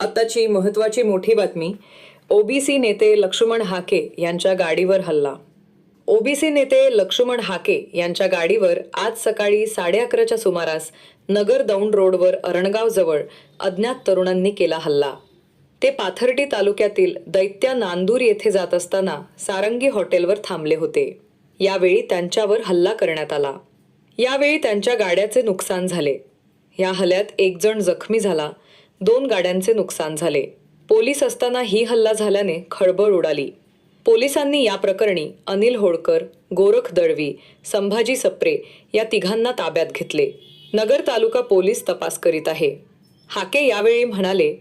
आत्ताची महत्त्वाची मोठी बातमी ओबीसी नेते लक्ष्मण हाके यांच्या गाडीवर हल्ला. ओबीसी नेते लक्ष्मण हाके यांच्या गाडीवर आज सकाळी साडे अकराच्या सुमारास नगर दौंड रोडवर अरणगावजवळ अज्ञात तरुणांनी केला हल्ला. ते पाथर्डी तालुक्यातील दैत्या नांदूर येथे जात असताना सारंगी हॉटेलवर थांबले होते. यावेळी त्यांच्यावर हल्ला करण्यात आला. यावेळी त्यांच्या गाड्याचे नुकसान झाले. या हल्ल्यात एकजण जखमी झाला. दोन गाड्यांचे नुकसान झाले. पोलीस असताना ही हल्ला झाल्याने खळबळ उडाली. पोलिसांनी या प्रकरणी अनिल होळकर गोरख दळवी संभाजी सप्रे या तिघांना ताब्यात घेतले. नगर तालुका पोलीस तपास करीत आहे. हाके यावेळी म्हणाले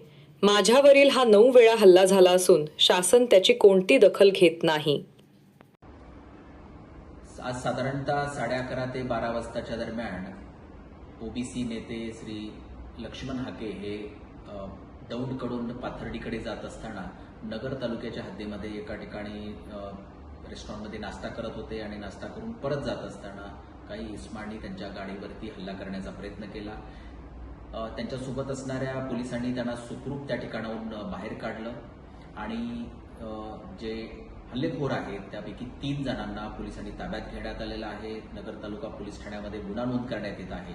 माझ्यावरील हा नऊ वेळा हल्ला झाला असून शासन त्याची कोणती दखल घेत नाही. आज साधारणतः साडे अकरा ते बारा वाजताच्या दरम्यान ओबीसी नेते श्री लक्ष्मण हाके हे दौंडकडून पाथर्डीकडे जात असताना नगर तालुक्याच्या हद्दीमध्ये एका ठिकाणी रेस्टॉरंटमध्ये नाश्ता करत होते आणि नाश्ता करून परत जात असताना काही इस्मांनी त्यांच्या गाडीवरती हल्ला करण्याचा प्रयत्न केला. त्यांच्यासोबत असणाऱ्या पोलिसांनी त्यांना सुखरूप त्या ठिकाणाहून बाहेर काढलं आणि जे हल्लेखोर आहेत त्यापैकी तीन जणांना पोलिसांनी ताब्यात घेण्यात आलेलं आहे. नगर तालुका पोलीस ठाण्यामध्ये गुन्हा नोंद करण्यात येत आहे.